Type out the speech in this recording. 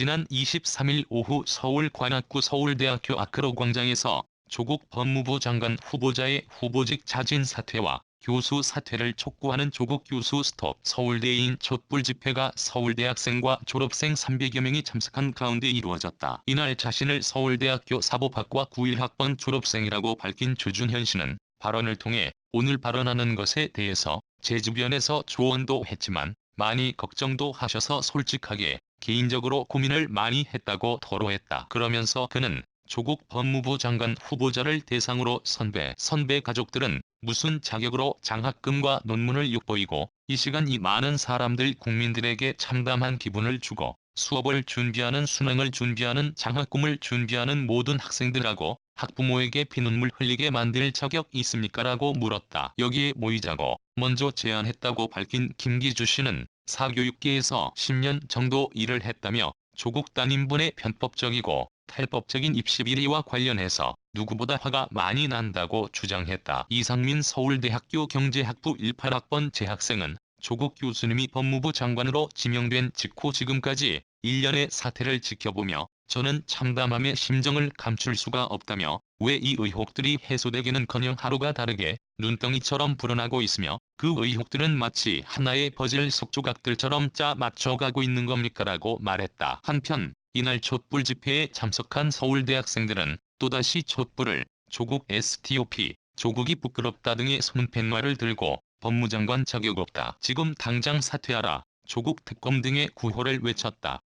지난 23일 오후 서울 관악구 서울대학교 아크로 광장에서 조국 법무부 장관 후보자의 후보직 자진 사퇴와 교수 사퇴를 촉구하는 조국 교수 스톱 서울대인 촛불 집회가 서울대학생과 졸업생 300여 명이 참석한 가운데 이루어졌다. 이날 자신을 서울대학교 사법학과 91학번 졸업생이라고 밝힌 조준현 씨는 발언을 통해 오늘 발언하는 것에 대해서 제 주변에서 조언도 했지만 많이 걱정도 하셔서 솔직하게 개인적으로 고민을 많이 했다고 토로했다. 그러면서 그는 조국 법무부 장관 후보자를 대상으로 선배, 선배 가족들은 무슨 자격으로 장학금과 논문을 욕보이고 이 시간 이 많은 사람들 국민들에게 참담한 기분을 주고 수업을 준비하는 수능을 준비하는 장학금을 준비하는 모든 학생들하고 학부모에게 피눈물 흘리게 만들 자격 있습니까? 라고 물었다. 여기에 모이자고 먼저 제안했다고 밝힌 김기주 씨는 사교육계에서 10년 정도 일을 했다며 조국 담임분의 편법적이고 탈법적인 입시 비리와 관련해서 누구보다 화가 많이 난다고 주장했다. 이상민 서울대학교 경제학부 18학번 재학생은 조국 교수님이 법무부 장관으로 지명된 직후 지금까지 1년의 사태를 지켜보며 저는 참담함의 심정을 감출 수가 없다며 왜 이 의혹들이 해소되기는커녕 하루가 다르게 눈덩이처럼 불어나고 있으며 그 의혹들은 마치 하나의 퍼즐 속조각들처럼 짜 맞춰가고 있는 겁니까라고 말했다. 한편 이날 촛불 집회에 참석한 서울대 학생들은 또다시 촛불을 조국 STOP, 조국이 부끄럽다 등의 손팻말을 들고 법무장관 자격 없다. 지금 당장 사퇴하라. 조국 특검 등의 구호를 외쳤다.